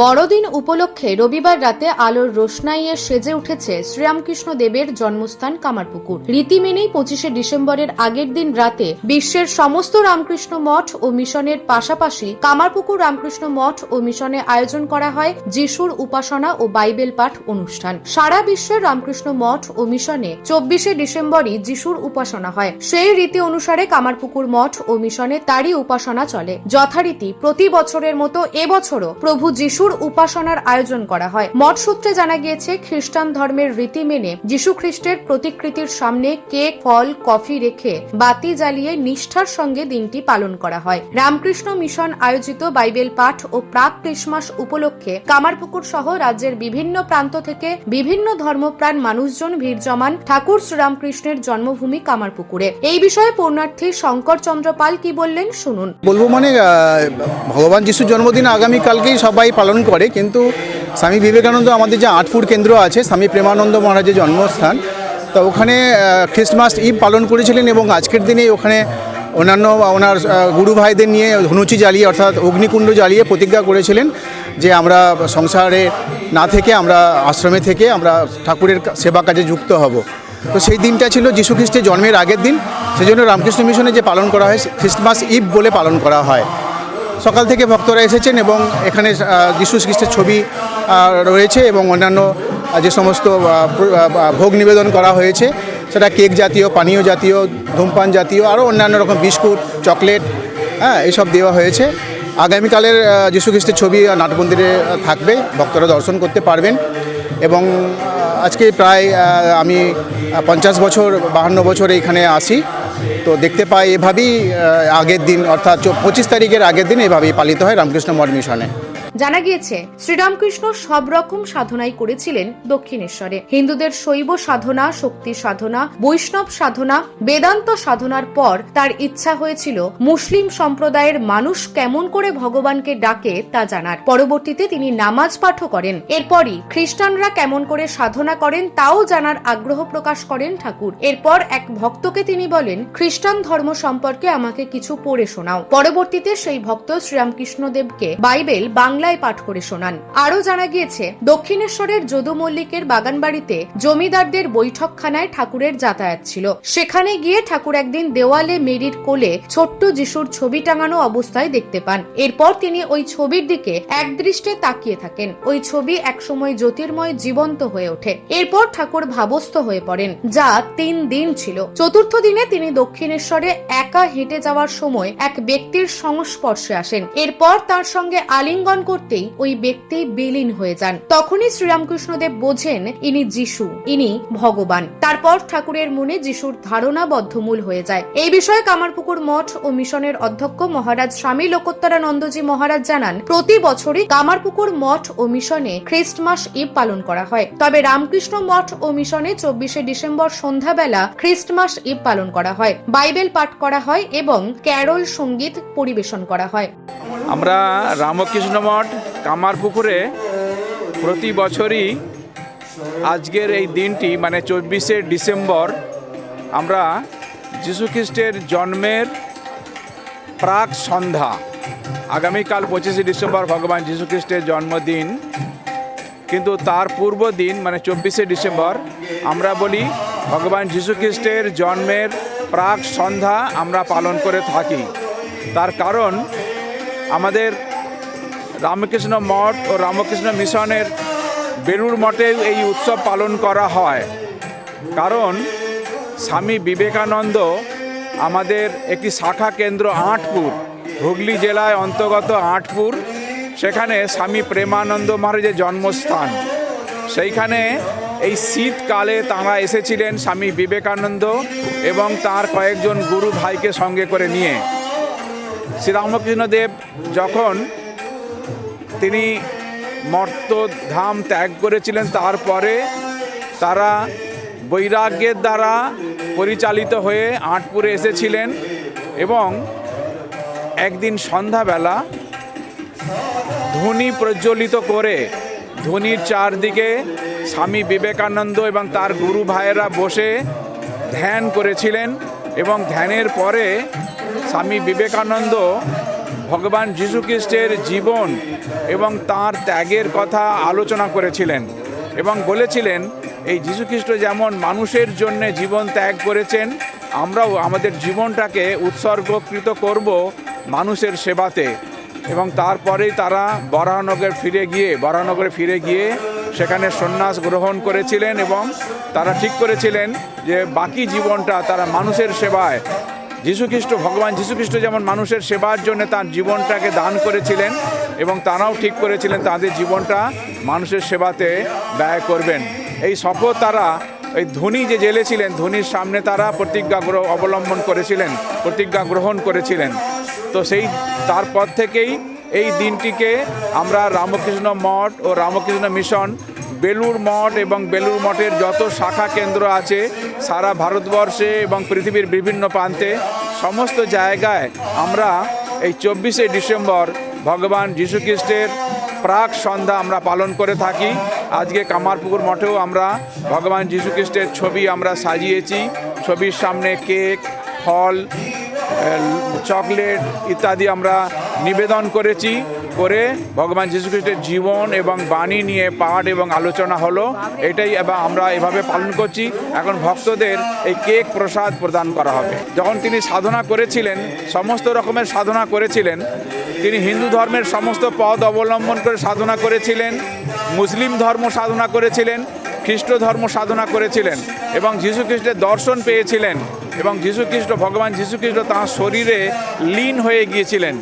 বড়দিন উপলক্ষে রবিবার রাতে আলোর রোশনাইয়ে সেজে উঠেছে শ্রীরামকৃষ্ণ দেবের জন্মস্থান কামারপুকুর। রীতি মেনেই পঁচিশে ডিসেম্বরের আগের দিন রাতে বিশ্বের সমস্ত রামকৃষ্ণ মঠ ও মিশনের পাশাপাশি কামারপুকুর রামকৃষ্ণ মঠ ও মিশনে আয়োজন করা হয় যিশুর উপাসনা ও বাইবেল পাঠ অনুষ্ঠান। সারা বিশ্বের রামকৃষ্ণ মঠ ও মিশনে চব্বিশে ডিসেম্বরই যিশুর উপাসনা হয়। সেই রীতি অনুসারে কামারপুকুর মঠ ও মিশনে তারই উপাসনা চলে। যথারীতি প্রতি বছরের মতো এবছরও প্রভু যিশুর উপাসনার আয়োজন করা হয়। মঠ সূত্রে জানা গিয়েছে, খ্রিস্টান ধর্মের রীতি মেনে যিশু খ্রিস্টের প্রতিকৃতির সামনে কেক, ফল, কফি রেখে বাতি জ্বালিয়ে নিষ্ঠার সঙ্গে দিনটি পালন করা হয়। রামকৃষ্ণ মিশন আয়োজিত বাইবেল পাঠ ও প্রাক ক্রিসমাস উপলক্ষে কামারপুকুর সহ রাজ্যের বিভিন্ন প্রান্ত থেকে বিভিন্ন ধর্মপ্রাণ মানুষজন, ভিড় জমান ঠাকুর শ্রীরামকৃষ্ণের জন্মভূমি কামারপুকুরে। এই বিষয়ে পূর্ণার্থী শঙ্কর চন্দ্র পাল কি বললেন, শুনুন। বলব মানে ভগবান যিশুর জন্মদিন আগামীকালকেই সবাই পালন করে, কিন্তু স্বামী বিবেকানন্দ আমাদের যে আটপুর কেন্দ্র আছে, স্বামী প্রেমানন্দ মহারাজের জন্মস্থান, তো ওখানে খ্রিস্টমাস ঈদ পালন করেছিলেন এবং আজকের দিনে ওখানে অন্যান্য ওনার গুরু ভাইদের নিয়ে ধনুচি জ্বালিয়ে, অর্থাৎ অগ্নিকুণ্ড জ্বালিয়ে প্রতিজ্ঞা করেছিলেন যে আমরা সংসারে না থেকে, আমরা আশ্রমে থেকে আমরা ঠাকুরের সেবা কাজে যুক্ত হব। তো সেই দিনটা ছিল যীশু খ্রিস্টের জন্মের আগের দিন। সেই জন্য রামকৃষ্ণ মিশনে যে পালন করা হয়, খ্রিস্টমাস ঈদ বলে পালন করা হয়। সকাল থেকে ভক্তরা এসেছেন এবং এখানে যীশু খ্রিস্টের ছবি রয়েছে এবং অন্যান্য যে সমস্ত ভোগ নিবেদন করা হয়েছে, সেটা কেক জাতীয়, পানীয় জাতীয়, ধূমপান জাতীয়, আরও অন্যান্য রকম বিস্কুট, চকলেট হ্যাঁ এইসব দেওয়া হয়েছে। আগামীকালের যীশু খ্রিস্টের ছবি নাটমন্দিরে থাকবে, ভক্তরা দর্শন করতে পারবেন এবং আজকে প্রায় আমি পঞ্চাশ বছর, বাহান্ন বছর এখানে আসি তো দেখতে পাই এভাবেই আগের দিন, অর্থাৎ পঁচিশ তারিখের আগের দিন এভাবেই পালিত হয় রামকৃষ্ণ মঠ মিশনে। জানা গিয়েছে, শ্রীরামকৃষ্ণ সব রকম সাধনাই করেছিলেন দক্ষিণেশ্বরে। হিন্দুদের শৈব সাধনা, শক্তি সাধনা, বৈষ্ণব সাধনা, বেদান্ত সাধনার পর তার ইচ্ছা হয়েছিল মুসলিম সম্প্রদায়ের মানুষ কেমন করে ভগবানকে ডাকে তা জানার। পরবর্তীতে তিনি নামাজ পাঠও করেন। এরপরই খ্রিস্টানরা কেমন করে সাধনা করেন তাও জানার আগ্রহ প্রকাশ করেন ঠাকুর। এরপর এক ভক্তকে তিনি বলেন, খ্রিস্টান ধর্ম সম্পর্কে আমাকে কিছু পড়ে শোনাও। পরবর্তীতে সেই ভক্ত শ্রীরামকৃষ্ণ দেবকে বাইবেল বাংলায় পাঠ করে শোনান। আরও জানা গিয়েছে, দক্ষিণেশ্বরের যদু মল্লিকের বাগানবাড়িতে জমিদারদের বৈঠকখানায় ঠাকুরের যাতায়াত ছিল। সেখানে গিয়ে ঠাকুর একদিন দেওয়ালে মেরির কোলে ছোট্ট যিশুর ছবি টাঙানো অবস্থায় দেখতে পান। এরপর তিনি ওই ছবির দিকে একদৃষ্টে তাকিয়ে থাকেন। ওই ছবি একসময় জ্যোতির্ময় জীবন্ত হয়ে ওঠে। এরপর ঠাকুর ভাবস্থ হয়ে পড়েন, যা তিন দিন ছিল। চতুর্থ দিনে তিনি দক্ষিণেশ্বরে একা হেঁটে যাওয়ার সময় এক ব্যক্তির সংস্পর্শে আসেন। এরপর তার সঙ্গে আলিঙ্গন করতেই ওই ব্যক্তি বিলীন হয়ে যান। তখনই শ্রীরামকৃষ্ণদেব বোঝেন, ইনি যিশু, ইনি ভগবান। তারপর ঠাকুরের মনে যিশুর ধারণা বদ্ধমূল হয়ে যায়। এই বিষয়ে কামারপুকুর মঠ ও মিশনের অধ্যক্ষ মহারাজ স্বামী লোকোত্তরানন্দজি মহারাজ জানান, প্রতি বছরই কামারপুকুর মঠ ও মিশনে খ্রিস্টমাস ঈদ পালন করা হয়। তবে রামকৃষ্ণ মঠ ও মিশনে চব্বিশে ডিসেম্বর সন্ধ্যাবেলা খ্রিস্টমাস ঈদ পালন করা হয়। বাইবেল পাঠ করা হয় এবং ক্যারল সংগীত পরিবেশন করা হয়। আমরা রামকৃষ্ণ মঠ কামারপুকুরে প্রতি বছরই আজকের এই দিনটি মানে চব্বিশে ডিসেম্বর, আমরা যীশুখ্রিস্টের জন্মের প্রাক সন্ধ্যা, আগামীকাল পঁচিশে ডিসেম্বর ভগবান যীশুখ্রিস্টের জন্মদিন। কিন্তু তার পূর্ব দিন মানে চব্বিশে ডিসেম্বর, আমরা বলি ভগবান যীশুখ্রিস্টের জন্মের প্রাক সন্ধ্যা আমরা পালন করে থাকি। তার কারণ আমাদের রামকৃষ্ণ মঠ ও রামকৃষ্ণ মিশনের বেলুর মঠে এই উৎসব পালন করা হয়। কারণ স্বামী বিবেকানন্দ আমাদের একটি শাখা কেন্দ্র আটপুর, হুগলি জেলায় অন্তর্গত আটপুর, সেখানে স্বামী প্রেমানন্দ মহারাজের জন্মস্থান। সেইখানে এই শীতকালে তাঁরা এসেছিলেন স্বামী বিবেকানন্দ এবং তার কয়েকজন গুরু ভাইকে সঙ্গে করে নিয়ে। শ্রীরামকৃষ্ণদেব যখন তিনি মর্তধাম ত্যাগ করেছিলেন। তারপরে তারা বৈরাগ্যের দ্বারা পরিচালিত হয়ে আটপুরে এসেছিলেন এবং একদিন সন্ধ্যাবেলা ধনী প্রজ্বলিত করে ধনির চারদিকে স্বামী বিবেকানন্দ এবং তার গুরু ভাইয়েরা বসে ধ্যান করেছিলেন এবং ধ্যানের পরে স্বামী বিবেকানন্দ ভগবান যীশু খ্রিস্টের জীবন এবং তার ত্যাগের কথা আলোচনা করেছিলেন এবং বলেছিলেন, এই যীশু খ্রিস্ট যেমন মানুষের জন্য জীবন ত্যাগ করেছেন, আমরাও আমাদের জীবনটাকে উৎসর্গকৃত করব মানুষের সেবাতে। এবং তারপরেই তারা বরাহনগর ফিরে গিয়ে বরাহনগরে ফিরে গিয়ে সেখানে সন্ন্যাস গ্রহণ করেছিলেন এবং তারা ঠিক করেছিলেন যে বাকি জীবনটা তারা মানুষের সেবায় যীশুখ্রিস্ট, ভগবান যীশুখ্রিস্ট যেমন মানুষের সেবার জন্য তার জীবনটাকে দান করেছিলেন এবং তারাও ঠিক করেছিলেন, তাদের জীবনটা মানুষের সেবাতে ব্যয় করবেন। এই শপথ তারা, এই ধনী যে জেলে ছিলেন ধনীর সামনে তারা প্রতিজ্ঞা অবলম্বন করেছিলেন, প্রতিজ্ঞা গ্রহণ করেছিলেন। তো সেই, তারপর থেকেই এই দিনটিকে আমরা রামকৃষ্ণ মঠ ও রামকৃষ্ণ মিশন বেলুর মঠ এবং বেলুর মঠের যত শাখা কেন্দ্র আছে সারা ভারতবর্ষে এবং পৃথিবীর বিভিন্ন প্রান্তে, সমস্ত জায়গায় আমরা এই চব্বিশে ডিসেম্বর ভগবান যীশুখ্রিস্টের প্রাক সন্ধ্যা আমরা পালন করে থাকি। আজকে কামারপুকুর মঠেও আমরা ভগবান যীশুখ্রিস্টের ছবি আমরা সাজিয়েছি। ছবির সামনে কেক, ফল চকলেট ইত্যাদি আমরা নিবেদন করেছি। করে ভগবান যীশুখ্রিস্টের জীবন এবং বাণী নিয়ে পাঠ এবং আলোচনা হলো। এটাই এবার আমরা এভাবে পালন করছি। এখন ভক্তদের এই কেক প্রসাদ প্রদান করা হবে। যখন তিনি সাধনা করেছিলেন, সমস্ত রকমের সাধনা করেছিলেন, তিনি হিন্দু ধর্মের সমস্ত পদ অবলম্বন করে সাধনা করেছিলেন, মুসলিম ধর্ম সাধনা করেছিলেন, খ্রিস্ট ধর্ম সাধনা করেছিলেন এবং যীশুখ্রিস্টের দর্শন পেয়েছিলেন এবং যীশুখ্রিস্ট, ভগবান যীশুখ্রিস্ট তাঁর শরীরে লীন হয়ে গিয়েছিলেন।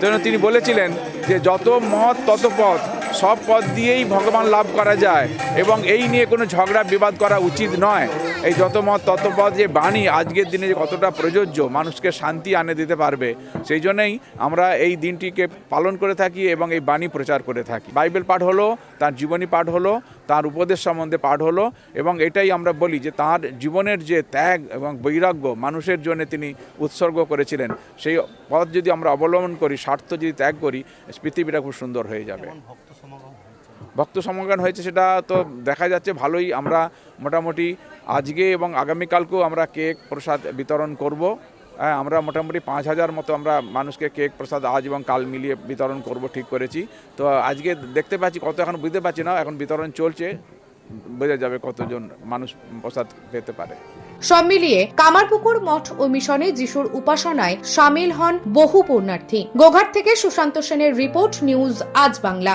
যেন তিনি বলেছিলেন যে যত মত তত পথ, সব পথ দিয়েই ভগবান লাভ করা যায় এবং এই নিয়ে কোনো ঝগড়া, বিবাদ করা উচিত নয়। এই যত মত তত পথ যে বাণী আজকের দিনে যে কতটা প্রযোজ্য, মানুষকে শান্তি আনে দিতে পারবে, সেই জন্যেই আমরা এই দিনটিকে পালন করে থাকি এবং এই বাণী প্রচার করে থাকি। বাইবেল পাঠ হলো, তার জীবনী পাঠ হলো তার উপদেশ সম্বন্ধে পাঠ হলো এবং এটাই আমরা বলি যে তার জীবনের যে ত্যাগ এবং বৈরাগ্য মানুষের জন্য তিনি উৎসর্গ করেছিলেন সেই পথ যদি আমরা অবলম্বন করি স্বার্থ যদি ত্যাগ করি পৃথিবীটা খুব সুন্দর হয়ে যাবে। ভক্ত সমাগম হয়েছে সেটা তো দেখা যাচ্ছে ভালোই। আমরা মোটামুটি আজকে এবং আগামীকালকেও আমরা কেক প্রসাদ বিতরণ করব। আমরা মোটামুটি পাঁচ হাজার মতো আমরা মানুষকে কেক প্রসাদ আজ এবং কাল মিলিয়ে বিতরণ করব, ঠিক করেছি। তো আজকে দেখতে পাচ্ছি কত এখন বুঝতে পারছি না, এখন বিতরণ চলছে। বোঝা যাবে কতজন মানুষ প্রসাদ পেতে পারে। সব মিলিয়ে কামারপুকুর মঠ ও মিশনে যিশুর উপাসনায় সামিল হন বহু পুণ্যার্থী। গোঘাট থেকে সুশান্ত সেনের রিপোর্ট নিউজ আজ বাংলা।